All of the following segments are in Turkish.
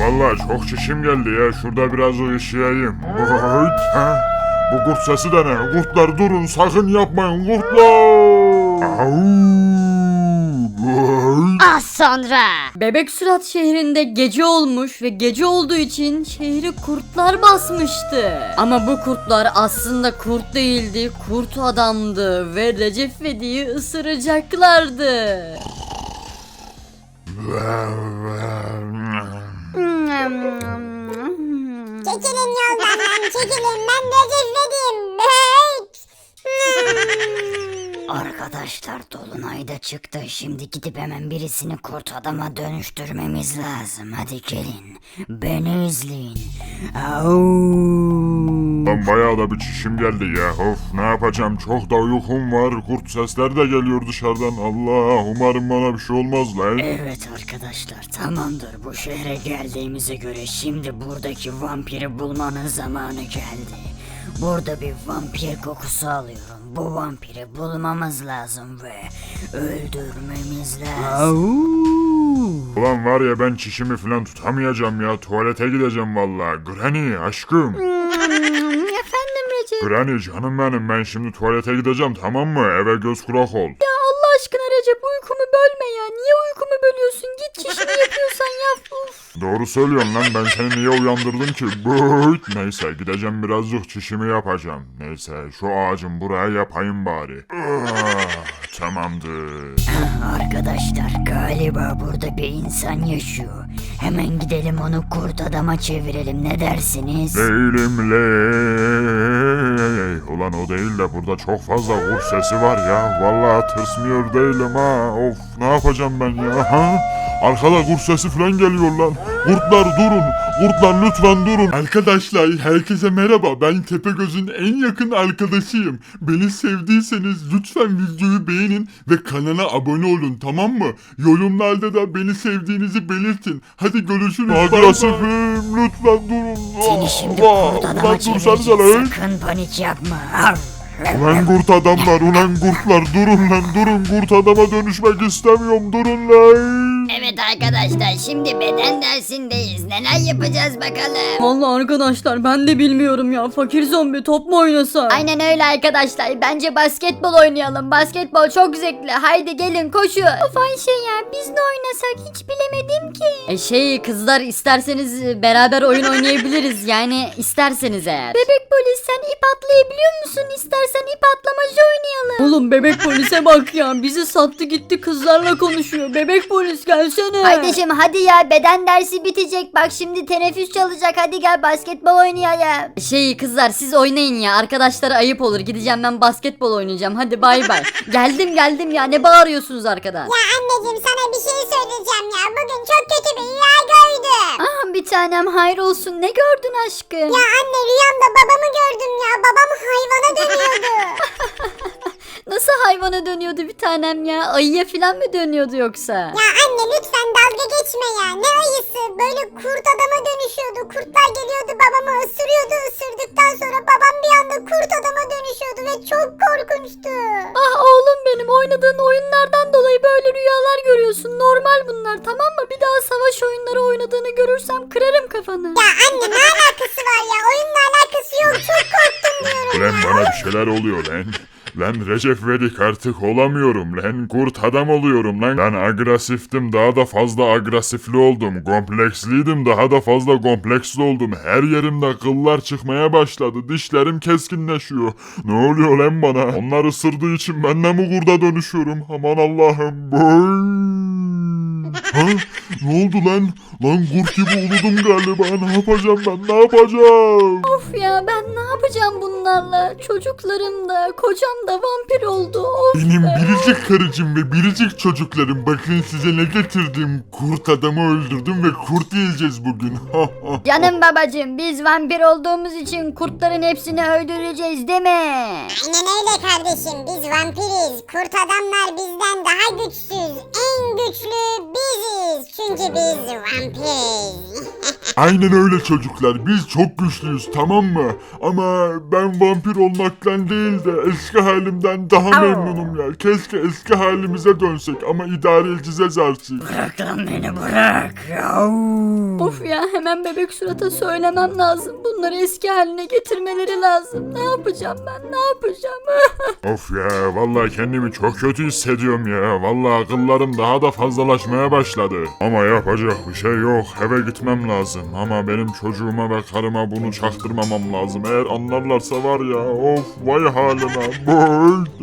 Vallahi çok çişim geldi ya. Şurada biraz uyuşayım. Ha? Bu kurt sesi de ne? Kurtlar durun sakın yapmayın kurtlar. Au! Az sonra. Bebek Sürat şehrinde gece olmuş ve gece olduğu için şehri kurtlar basmıştı. Ama bu kurtlar aslında kurt değildi, kurt adamdı ve Recep Vedi'yi ısıracaklardı. Çekilin yoldan çekilin ben Recep Vedim. Arkadaşlar Dolunay da çıktı. Şimdi gidip hemen birisini kurt adama dönüştürmemiz lazım. Hadi gelin. Beni izleyin. Au. Lan bayağı da bir çişim geldi ya. Of ne yapacağım çok da uykum var. Kurt sesler de geliyor dışarıdan. Allah umarım bana bir şey olmaz lan. Evet arkadaşlar tamamdır. Bu şehre geldiğimize göre şimdi buradaki vampiri bulmanın zamanı geldi. Burada bir vampir kokusu alıyorum. Bu vampiri bulmamız lazım ve öldürmemiz lazım. Ulan var ya ben çişimi falan tutamayacağım ya. Tuvalete gideceğim valla. Granny aşkım. Granny canım benim ben şimdi tuvalete gideceğim tamam mı? Eve göz kulak ol. Ya Allah aşkına Recep uykumu bölme ya. Niye uykumu bölüyorsun? Git çişini yapıyorsan yap. Uf. Doğru söylüyorsun lan ben seni niye uyandırdım ki? Bıt. Neyse gideceğim birazcık çişimi yapacağım. Neyse şu ağacın buraya yapayım bari. Ah, tamamdır. Arkadaşlar galiba burada bir insan yaşıyor. Hemen gidelim onu kurt adama çevirelim ne dersiniz? Değilim ley. Ulan o değil de burada çok fazla kurt sesi var ya. Vallahi tırsmıyor değilim ha. Of ne yapacağım ben ya? Ha? Arkada kurt sesi falan geliyor lan. Kurtlar durun. Kurtlar lütfen durun. Arkadaşlar herkese merhaba. Ben Tepegöz'ün en yakın arkadaşıyım. Beni sevdiyseniz lütfen videoyu beğenin ve kanala abone olun tamam mı? Yorumlarda da beni sevdiğinizi belirtin. Hadi görüşürüz. Agresifim lütfen durun. Seni şimdi Allah, kurt adama çevireceğiz. Sakın panik yapma. Av. Ulan kurt adamlar, ulan kurtlar durun lan durun kurt adama dönüşmek istemiyorum durun lan. Evet arkadaşlar şimdi beden dersindeyiz. Neler yapacağız bakalım. Vallahi arkadaşlar ben de bilmiyorum ya. Fakir zombi top mu oynasak? Aynen öyle arkadaşlar. Bence basketbol oynayalım. Basketbol çok zevkli. Haydi gelin koşun. Of Ayşe ya biz ne oynasak hiç bilemedim ki. E şey kızlar isterseniz e, beraber oyun oynayabiliriz yani isterseniz eğer. Bebek polis sen ip atlayabiliyor musun? İstersen ip atlamacı oynayalım. Oğlum bebek polise bak ya bizi sattı gitti kızlarla konuşuyor. Bebek polis gelsene. Kardeşim hadi ya beden dersi bitecek. Bak şimdi teneffüs çalacak. Hadi gel basketbol oynayalım. Şey kızlar siz oynayın ya arkadaşlara ayıp olur gideceğim ben basketbol oynayacağım hadi bay bay. geldim geldim ya ne bağırıyorsunuz arkadan. Ya anneciğim sana bir şey söyleyeceğim ya. Bugün çok kötü bir rüya gördüm. Ah bir tanem hayır olsun. Ne gördün aşkım? Ya anne rüyamda babamı gördüm ya. Babam hayvana dönüyordu. Nasıl hayvana dönüyordu bir tanem ya? Ayıya falan mı dönüyordu yoksa? ya anne lütfen dalga geçme ya. Ne ayısı? Böyle kurt adama dönüşüyordu. Kurtlar geliyordu babamı ısırıyordu. Isırdıktan sonra babam bir anda kurt adama dönüşüyordu ve çok korkunçtu. Ah oğlum benim oynadığın oyunlardan dolayı böyle rüyalar görüyorsun. Normal bunlar tamam mı? Bir daha savaş oyunları oynadığını görürsem kırarım kafanı. Ya anne ne alakası var ya? Oyunla alakası yok. Çok korktum diyorum Lan ya. bana bir şeyler oluyor lan. Lan Recep Vedik artık olamıyorum lan. Kurt adam oluyorum lan. Ben agresiftim daha da fazla agresifli oldum. Kompleksliydim daha da fazla kompleksli oldum. Her yerimde kıllar çıkmaya başladı. Dişlerim keskinleşiyor. Ne oluyor lan bana? Onlar ısırdığı için ben de mi kurda dönüşüyorum? Aman Allah'ım. Ha? Ne oldu lan? Lan kurt gibi uludum galiba. Ne yapacağım ben? Ne yapacağım? Of ya ben ne yapacağım bunlarla? Çocuklarım da kocam da vampir oldu. Of Benim be. biricik karıcığım ve biricik çocuklarım bakın size ne getirdim. Kurt adamı öldürdüm ve kurt yiyeceğiz bugün. Canım babacığım biz vampir olduğumuz için kurtların hepsini öldüreceğiz değil mi? Aynen öyle kardeşim. Biz vampiriz. Kurt adamlar bizden daha güçsüz. En güçlü biziz. Çünkü biz vampiriz. Aynen öyle çocuklar. Biz çok güçlüyüz tamam mı? Ama ben vampir olmaktan değil de eski halimden daha memnunum ya. Keşke eski halimize dönsek ama idare edeceğiz artık. Bırak lan beni bırak. Of ya hemen bebek surata söylemem lazım. Bunları eski haline getirmeleri lazım. Ne yapacağım ben ne yapacağım? Of ya vallahi kendimi çok kötü hissediyorum ya. Vallahi akıllarım daha da fazlalaşmaya başladı. Ama yapacak bir şey yok. Eve gitmem lazım. Ama benim çocuğuma ve karıma bunu çaktırmamam lazım. Eğer anlarlarsa var ya of vay.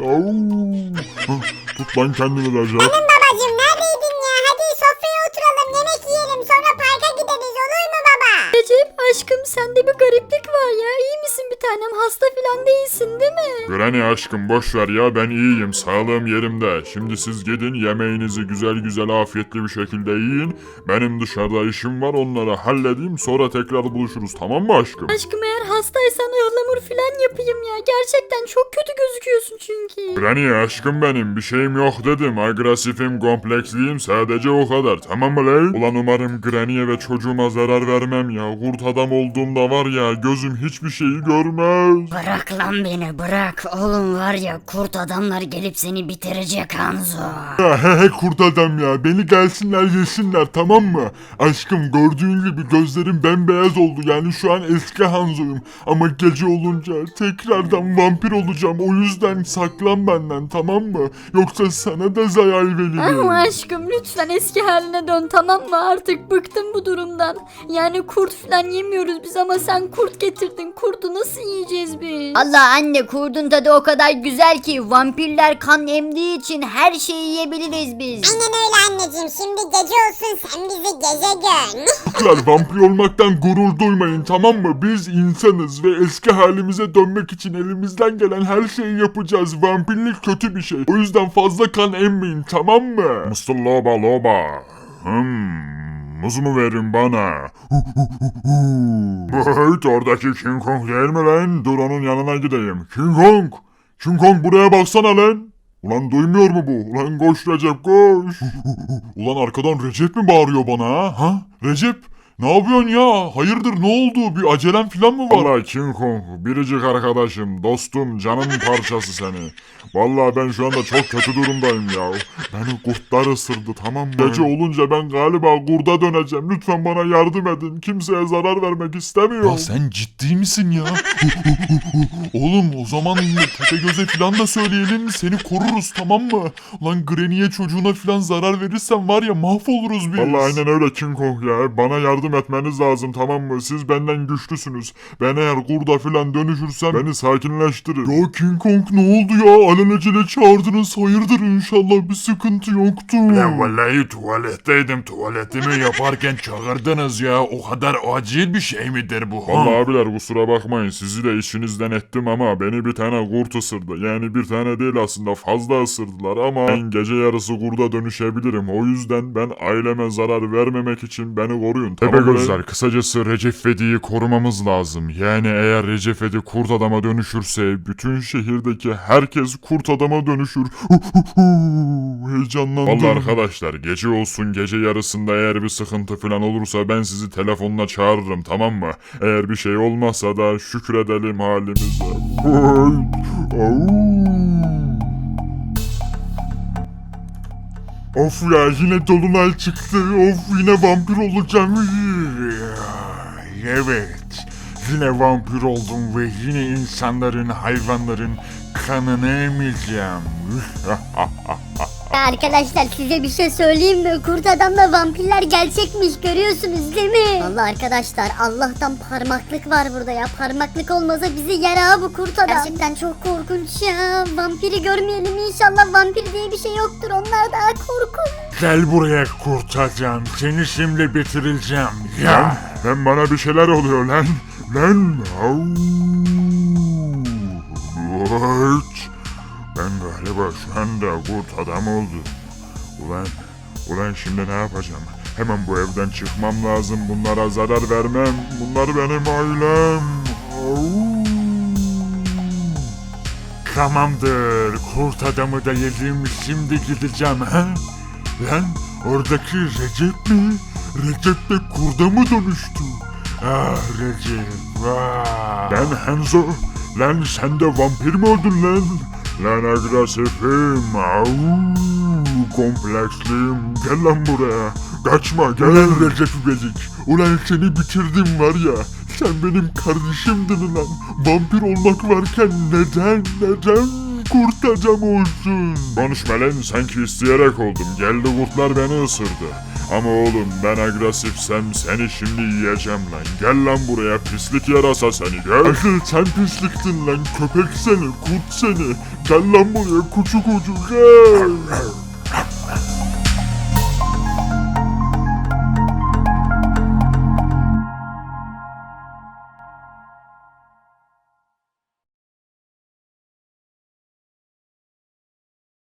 Au. Tut lan kendini Recep. Hasta falan değilsin değil mi? Granny aşkım boş ver ya ben iyiyim sağlığım yerimde. Şimdi siz gidin yemeğinizi güzel güzel afiyetli bir şekilde yiyin. Benim dışarıda işim var onları halledeyim sonra tekrar buluşuruz tamam mı aşkım? Aşkım eğer hastaysan ıhlamur falan yapayım ya. Gerçekten çok kötü gözüküyorsun çünkü. Granny aşkım benim bir şeyim yok dedim. Agresifim kompleksliyim sadece o kadar tamam mı lan? Ulan umarım Granny'e ve çocuğuma zarar vermem ya. Kurt adam olduğumda var ya gözüm hiçbir şeyi görmez. Bırak lan beni bırak. Oğlum var ya kurt adamlar gelip seni bitirecek Hanzo. Ya he he kurt adam ya beni gelsinler yesinler tamam mı? Aşkım gördüğün gibi gözlerim bembeyaz oldu yani şu an eski Hanzo'yum. Ama gece olunca tekrardan vampir olacağım o yüzden saklan benden tamam mı? Yoksa sana da zarar veririm. Ama aşkım lütfen eski haline dön tamam mı? Artık bıktım bu durumdan. Yani kurt falan yemiyoruz biz ama sen kurt getirdin. Kurdu nasıl yiyeceğiz biz? Allah anne kurdun tadı o kadar güzel ki vampirler kan emdiği için her şeyi yiyebiliriz biz. Aynen öyle anneciğim şimdi gece olsun sen bizi gece gör. Çocuklar vampir olmaktan gurur duymayın tamam mı? Biz insanız ve eski halimize dönmek için elimizden gelen her şeyi yapacağız. Vampirlik kötü bir şey. O yüzden fazla kan emmeyin tamam mı? Mr. Loba Loba. Hmm. Muz mu verin bana? Evet oradaki King Kong değil mi lan? Dur onun yanına gideyim. King Kong! King Kong buraya baksana lan. Ulan duymuyor mu bu? Ulan koş Recep koş. Ulan arkadan Recep mi bağırıyor bana? Ha? Recep? Ne yapıyorsun ya? Hayırdır ne oldu? Bir acelem falan mı var? Valla King Kong biricik arkadaşım, dostum, canım parçası seni. Vallahi ben şu anda çok kötü durumdayım ya. Beni kurtlar ısırdı tamam mı? Gece olunca ben galiba kurda döneceğim. Lütfen bana yardım edin. Kimseye zarar vermek istemiyorum. Ya sen ciddi misin ya? Oğlum o zaman Tepegöz'e falan da söyleyelim seni koruruz tamam mı? Lan Granny'e çocuğuna falan zarar verirsen var ya mahvoluruz biz. Vallahi aynen öyle King Kong ya. Bana yardım etmeniz lazım tamam mı? Siz benden güçlüsünüz. Ben eğer kurda filan dönüşürsem beni sakinleştirin. Ya King Kong ne oldu ya? Alelacele çağırdınız hayırdır inşallah bir sıkıntı yoktu. Ya vallahi tuvaletteydim. Tuvaletimi yaparken çağırdınız ya. O kadar acil bir şey midir bu? Vallahi abiler kusura bakmayın. Sizi de işinizden ettim ama beni bir tane kurt ısırdı. Yani bir tane değil aslında fazla ısırdılar ama ben gece yarısı kurda dönüşebilirim. O yüzden ben aileme zarar vermemek için beni koruyun. Tamam gözler kısacası Recep Vedi'yi korumamız lazım. Yani eğer Recep Vedi kurt adama dönüşürse bütün şehirdeki herkes kurt adama dönüşür. Heyecanlandım. Vallahi arkadaşlar gece olsun gece yarısında eğer bir sıkıntı falan olursa ben sizi telefonla çağırırım tamam mı? Eğer bir şey olmazsa da şükredelim halimize. Au. Of ya yine dolunay çıktı. Of yine vampir olacağım. Evet. Yine vampir oldum ve yine insanların, hayvanların kanını emeceğim. Arkadaşlar size bir şey söyleyeyim mi? Kurt adamla vampirler gerçekmiş görüyorsunuz değil mi? Allah arkadaşlar Allah'tan parmaklık var burada ya. Parmaklık olmasa bizi yer ha bu kurt adam. Gerçekten çok korkunç ya. Vampiri görmeyelim inşallah vampir diye bir şey yoktur. Onlar daha korkunç. Gel buraya kurtacağım. Seni şimdi bitireceğim. Ya. Lan bana bir şeyler oluyor lan. Lan. Au. Galiba şu anda kurt adam oldum. Ulan. Ulan şimdi ne yapacağım? Hemen bu evden çıkmam lazım. Bunlara zarar vermem. Bunlar benim ailem. Au. Tamamdır. Kurt adamı da yedim. Şimdi gideceğim ha? Lan oradaki Recep mi? Recep de kurda mı dönüştü? Ah Recep ah. Lan Hanzo lan sen de vampir mi oldun lan? Lan agresifim au kompleksliyim. Gel lan buraya. Kaçma gel. Lan Recep İvedik ulan seni bitirdim var ya. Sen benim kardeşimdin lan vampir olmak varken neden neden kurtacağım olsun? Konuşma lan sanki isteyerek oldum. Geldi kurtlar beni ısırdı ama oğlum ben agresifsem seni şimdi yiyeceğim lan. Gel lan buraya pislik yarasa seni gel. Asıl sen pisliktin lan köpek seni kurt seni. Gel lan buraya küçük ucu gel.